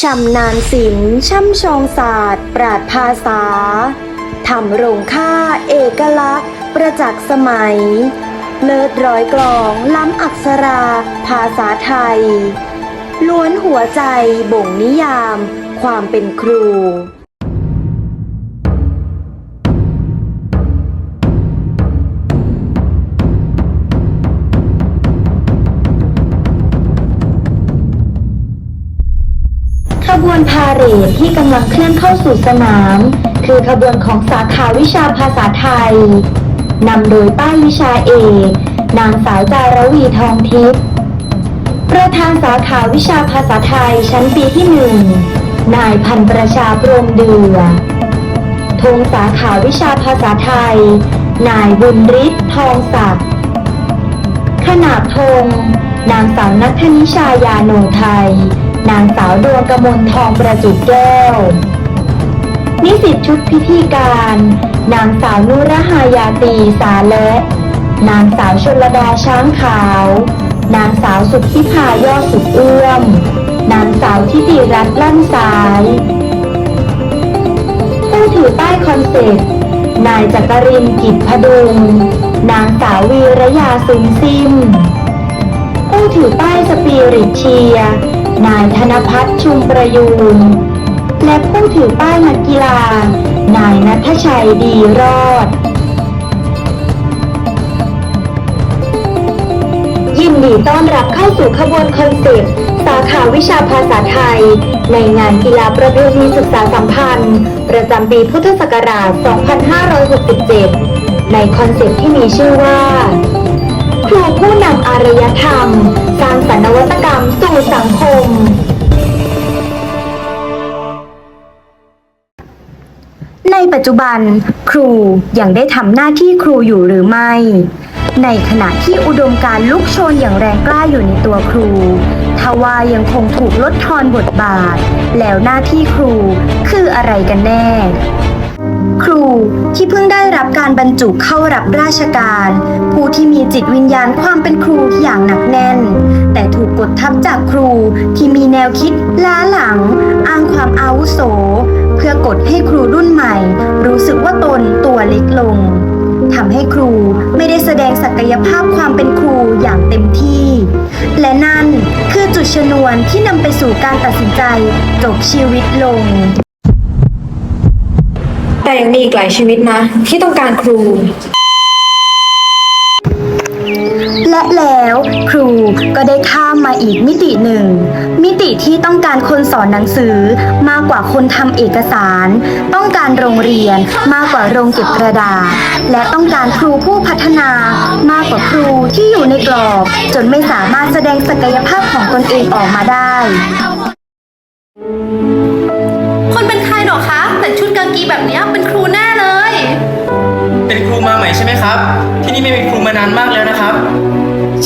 ชำนาญศิลป์ช่ำชองศาสตร์ ปราดภาษาทำโรงค่าเอกลักษณ์ ประจักษ์สมัย เลิศร้อยกลอง ล้ำอักษรา ภาษาไทย ล้วนหัวใจบ่งนิยาม ความเป็นครู พาเหรดที่กำลังเคลื่อนเข้าสู่สนาม คือขบวนของสาขาวิชาภาษาไทยนำโดยป้ายวิชาเอกนางสาวจารวีทองทิพย์ประธานสาขาวิชาภาษาไทยชั้นปีที่หนึ่งนายพันประชาพรมเดือธงสาขาวิชาภาษาไทย นายบุญฤทธิ์ทองศักดิ์ขนาบธงนางสาวนัทนิชายาโนไทย นางสาวดวงกมลทองประจุดแก้ว นิสิตชุดพิธีการ นางสาวนุรหายาตีสาและนางสาวชลดาช้างขาว นางสาวสุทธิพายอดสุดเอื้อม นางสาวทิติรัตน์ลั่นสาย ผู้ถือป้ายคอนเซ็ปต์ นายจักรินกิจพดุง นางสาววีระยาซุนซิม ผู้ถือป้ายสปีริตเชีย นายธนพัฒน์ชุมประยูน และผู้ถือป้ายนักกีฬา นายนัทชัยดีรอด ยินดีต้อนรับเข้าสู่ขบวนคอนเซปต์สาขาวิชาภาษาไทย ในงานกีฬาประเพณีศึกษาสัมพันธ์ ประจำปีพุทธศักราช 2567 ในคอนเซปต์ที่มีชื่อว่า ครูผู้นำอารยธรรม สร้างสรรค์นวัตกรรมสู่สังคม ในปัจจุบัน ครูยังได้ทำหน้าที่ครูอยู่หรือไม่ ในขณะที่อุดมการลุกโชนอย่างแรงกล้าอยู่ในตัวครูทว่ายังคงถูกลดทอนบทบาท แล้วหน้าที่ครูคืออะไรกันแน่ ครูที่เพิ่งได้รับการบรรจุเข้ารับราชการ ผู้ที่มีจิตวิญญาณความเป็นครูอย่างหนักแน่น แต่ถูกกดทับจากครูที่มีแนวคิดล้าหลัง อ้างความอาวุโส เพื่อกดให้ครูรุ่นใหม่ รู้สึกว่าตนตัวเล็กลงทำให้ครูไม่ได้แสดงศักยภาพความเป็นครูอย่างเต็มที่ และนั่นคือจุดชนวนที่นำไปสู่การตัดสินใจจบชีวิตลง ยังมีอีกหลายชีวิตนะ ที่ต้องการครู และแล้วครูก็ได้ข้ามมาอีกมิติหนึ่ง มิติที่ต้องการคนสอนหนังสือมากกว่าคนทำเอกสาร ต้องการโรงเรียนมากกว่าโรงเก็บกระดาษ และต้องการครูผู้พัฒนามากกว่าครูที่อยู่ในกรอบ จนไม่สามารถแสดงศักยภาพของตนเองออกมาได้ คนเป็นใครหรอคะแต่ชุดกางกีแบบเนี้ยเป็น ใหม่ใช่ไหมครับ ที่นี่ไม่เป็นครูมานานมากแล้วนะครับ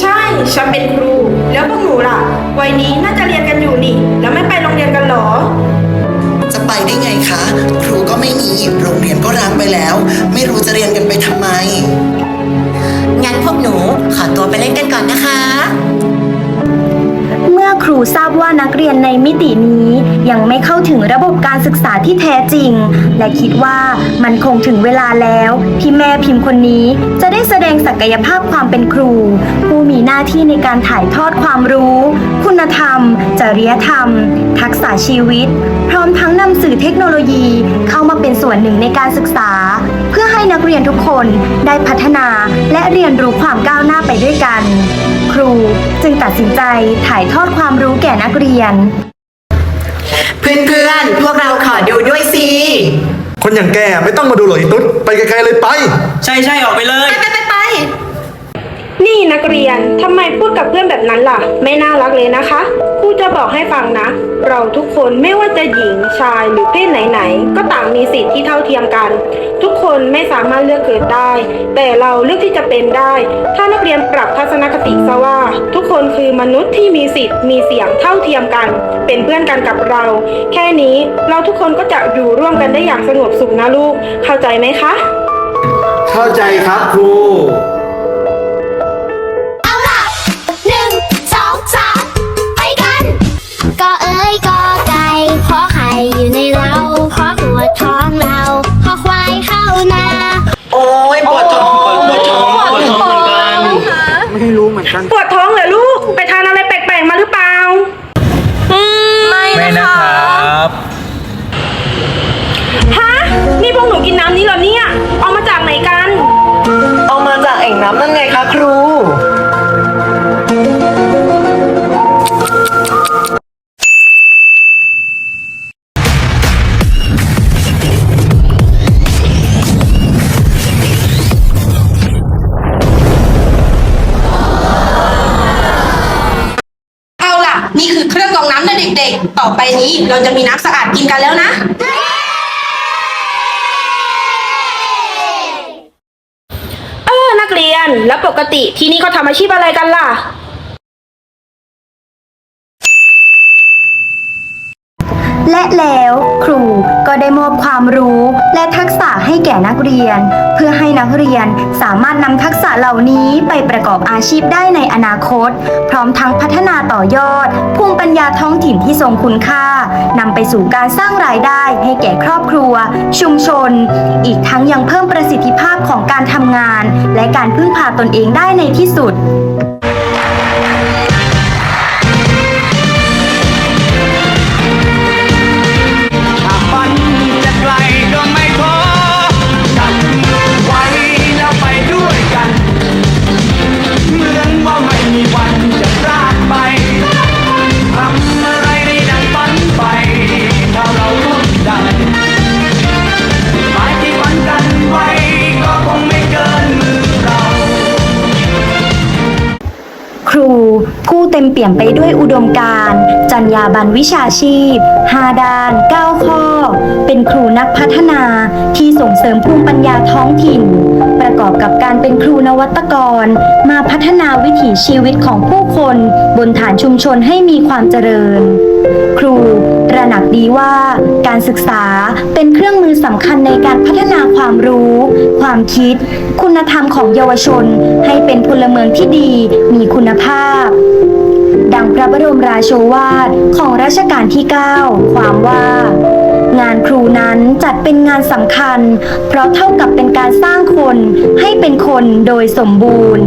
ใช่ฉันเป็นครู แล้วพวกหนูล่ะ วัยนี้น่าจะเรียนกันอยู่นี่ แล้วไม่ไปโรงเรียนกันเหรอ จะไปได้ไงคะ ครูก็ไม่มีโรงเรียนก็ร้างไปแล้ว ไม่รู้จะเรียนกันไปทำไม งั้นพวกหนูขอตัวไปเล่นกันก่อนนะคะเมื่อค รูทราบว่านักเรียนในมิตินี้ยังไม่เข้าถึงระบบการศึกษาที่แท้จริง และคิดว่ามันคงถึงเวลาแล้วที่แม่พิมพ์คนนี้จะได้แสดงศักยภาพความเป็นครู ผู้มีหน้าที่ในการถ่ายทอดความรู้ คุณธรรม จริยธรรม ทักษะชีวิต พร้อมทั้งนำสื่อเทคโนโลยีเข้ามาเป็นส่วนหนึ่งในการศึกษา เพื่อให้นักเรียนทุกคนได้พัฒนาและเรียนรู้ความก้าวหน้าไปด้วยกัน ครูจึงตัดสินใจถ่ายทอดความรู้แก่นักเรียน เพื่อนๆ พวกเราขอดูด้วยสิ คนอย่างแกไม่ต้องมาดูหรอกไอ้ตุ๊ดไปไกลๆเลยไป ใช่ใช่ออกไปเลย ไปไปไปนี่นักเรียน ทำไมพูดกับเพื่อนแบบนั้นล่ะ ไม่น่ารักเลยนะคะค รูจะบอกให้ฟังนะ เราทุกคนไม่ว่าจะหญิงชายหรือเพศไหนๆ ก็ต่างมีสิทธิ์ที่เท่าเทียมกัน ทุกคนไม่สามารถเลือกเกิดได้ แต่เราเลือกที่จะเป็นได้ ถ้านักเรียนปรับทัศนคติซะว่า ทุกคนคือมนุษย์ที่มีสิทธิ์มีเสียงเท่าเทียมกัน เป็นเพื่อนกันกับเรา แค่นี้เราทุกคนก็จะอยู่ร่วมกันได้อย่างสงบสุขนะลูก เข้าใจไหมคะ เข้าใจครับครู อไปนี้เราจะมีน้ำสะอาดกินกันแล้วนะ เออนักเรียนแล้วปกติที่นี่เขาทำอาชีพอะไรกันล่ะ และแล้วครูก็ได้มอบความรู้และทักษะให้แก่นักเรียน เพื่อให้นักเรียนสามารถนำทักษะเหล่านี้ไปประกอบอาชีพได้ในอนาคต พร้อมทั้งพัฒนาต่อยอด ภูมิปัญญาท้องถิ่นที่ทรงคุณค่านำไปสู่การสร้างรายได้ให้แก่ครอบครัว ชุมชน อีกทั้งยังเพิ่มประสิทธิภาพของการทำงาน และการพึ่งพาตนเองได้ในที่สุด ปี่ยมไปด้วยอุดมการณ์จรรยาบรรณวิชาชีพ 5 ด้าน 9 ข้อ เป็นครูนักพัฒนาที่ส่งเสริมภูมิปัญญาท้องถิ่น ประกอบกับการเป็นครูนวัตกร มาพัฒนาวิถีชีวิตของผู้คนบนฐานชุมชนให้มีความเจริญ ครูตระหนักดีว่าการศึกษาเป็นเครื่องมือสำคัญในการพัฒนาความรู้ ความคิด คุณธรรมของเยาวชน ให้เป็นพลเมืองที่ดีมีคุณภาพ พระบรมราโชวาทของรัชกาลที่ 9 ความว่า งานครูนั้นจัดเป็นงานสำคัญ เพราะเท่ากับเป็นการสร้างคนให้เป็นคนโดยสมบูรณ์